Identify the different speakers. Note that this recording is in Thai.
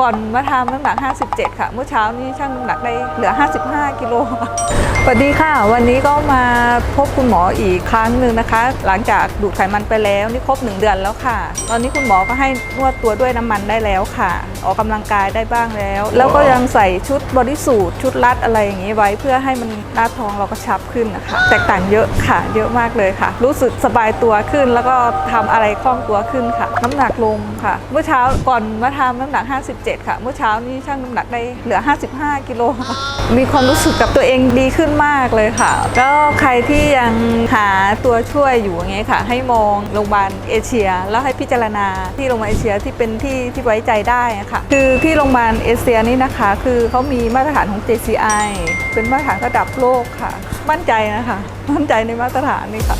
Speaker 1: ก่อนมาทำน้ำหนัก 57 ค่ะ เมื่อเช้านี้ช่างน้ำหนักได้เหลือ 55 กิโล สวัสดีค่ะ วันนี้ก็มาพบคุณหมออีกครั้งหนึ่งนะคะ หลังจากดูดไขมันไปแล้วนี่ครบ 1 เดือนแล้วค่ะ ตอนนี้คุณหมอก็ให้นวดตัวด้วยน้ำมันได้แล้วค่ะ ออกกำลังกายได้บ้างแล้ว แล้วก็ยังใส่ชุดบริสูทชุดรัดอะไรอย่างนี้ไว้ เพื่อให้มันหน้าท้องเราก็ชับขึ้นนะคะ แตกต่างเยอะค่ะ เยอะมากเลยค่ะ รู้สึกสบายตัวขึ้น แล้วก็ทำอะไรคล่องตัวขึ้นค่ะ น้ำหนักลงค่ะ เมื่อเช้าก่อนมาทำน้ำหนัก57 ค่ะ เมื่อเช้านี้ช่างน้ำหนักได้เหลือ 55 กิโล มีความรู้สึกกับตัวเองดีขึ้นมากเลยค่ะก็ใครที่ยังหาตัวช่วยอยู่อย่างเงี้ยค่ะ ให้มองโรงพยาบาลเอเชีย แล้วให้พิจารณาที่โรงพยาบาลเอเชียที่เป็นที่ที่ไว้ใจได้อะค่ะ คือที่โรงพยาบาลเอเชียนี่นะคะ คือเขามีมาตรฐานของ JCI เป็นมาตรฐานระดับโลกค่ะ มั่นใจนะคะ มั่นใจในมาตรฐานนี้ค่ะ